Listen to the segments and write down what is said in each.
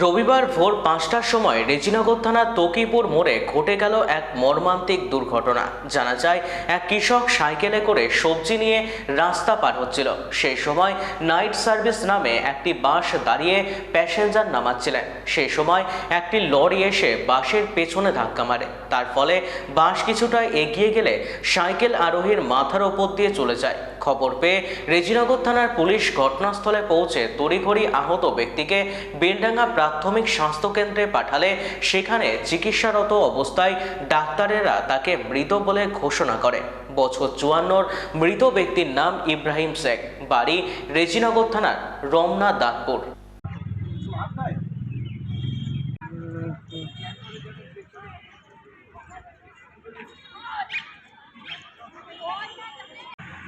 রবিবার ভোর পাঁচটার সময় রেজিনগর থানার তকিপুর মোড়ে ঘটে গেল এক মর্মান্তিক দুর্ঘটনা। জানা যায়, এক কৃষক সাইকেলে করে সবজি নিয়ে রাস্তা পার হচ্ছিল। সেই সময় নাইট সার্ভিস নামে একটি বাস দাঁড়িয়ে প্যাসেঞ্জার নামাচ্ছিলেন। সেই সময় একটি লরি এসে বাসের পেছনে ধাক্কা মারে। তার ফলে বাস কিছুটা এগিয়ে গেলে সাইকেল আরোহীর মাথার ওপর দিয়ে চলে যায়। খবর পেয়ে রেজিনগর থানার পুলিশ ঘটনাস্থলে পৌঁছে তড়িঘড়ি আহত ব্যক্তিকে বেলডাঙ্গা প্রাথমিক স্বাস্থ্যকেন্দ্রে পাঠালে সেখানে চিকিৎসারত অবস্থায় ডাক্তারেরা তাকে মৃত বলে ঘোষণা করে। বছর চুয়ান্নর মৃত ব্যক্তির নাম ইব্রাহিম শেখ। বাড়ি রেজিনগর থানার রমনা দাঁতপুর।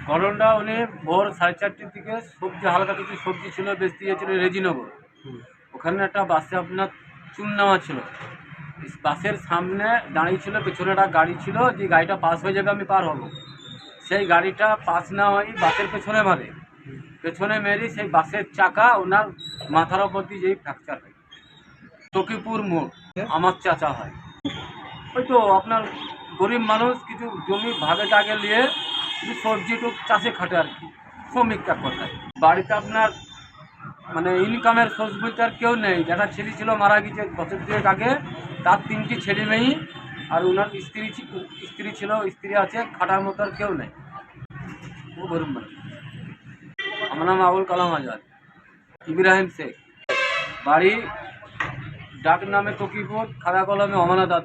ঘটনাটা উনি ভোর সাড়ে চারটের দিকে সবজি হালকা কিছু সবজি ছিল বেচতে গিয়েছিল রেজিনগর। ওখানে একটা বাসে আপনার চুন নেওয়া ছিল। বাসের সামনে দাঁড়িয়ে ছিল পেছনে একটা গাড়ি ছিল যে গাড়িটা পাস হয়ে যাবে আমি পার হব। সেই গাড়িটা পাস না হয় বাসের পেছনে মারে পেছনে মেরে সেই বাসের চাকা ওনার মাথার ওপর দিয়ে যেই ফ্র্যাকচার হয়। তকিপুর মোড় আমার চাচা হয়। ওই তো আপনার গরিব মানুষ কিছু জমি ভাগে টাগে নিয়ে কিছু সবজি টুক চাষে খাটে আর কি শ্রমিক কাজ কথায়। বাড়িতে আপনার মানে ইনকামের সোর্স বলতে আর কেউ নেই। একটা ছেলে ছিল, মারা গেছে, বছর দুয়েক আগে, তার তিনটি ছেলে মেয়ে আর ওনার স্ত্রী স্ত্রী ছিল, স্ত্রী আছে, খাটার মতো আর কেউ নেই। ও মানুষ আমার নাম আবুল কালাম আজাদ। ইব্রাহিম শেখ। বাড়ি ডাক নামে তকিপুর খাদা কলমে অমানাদাদ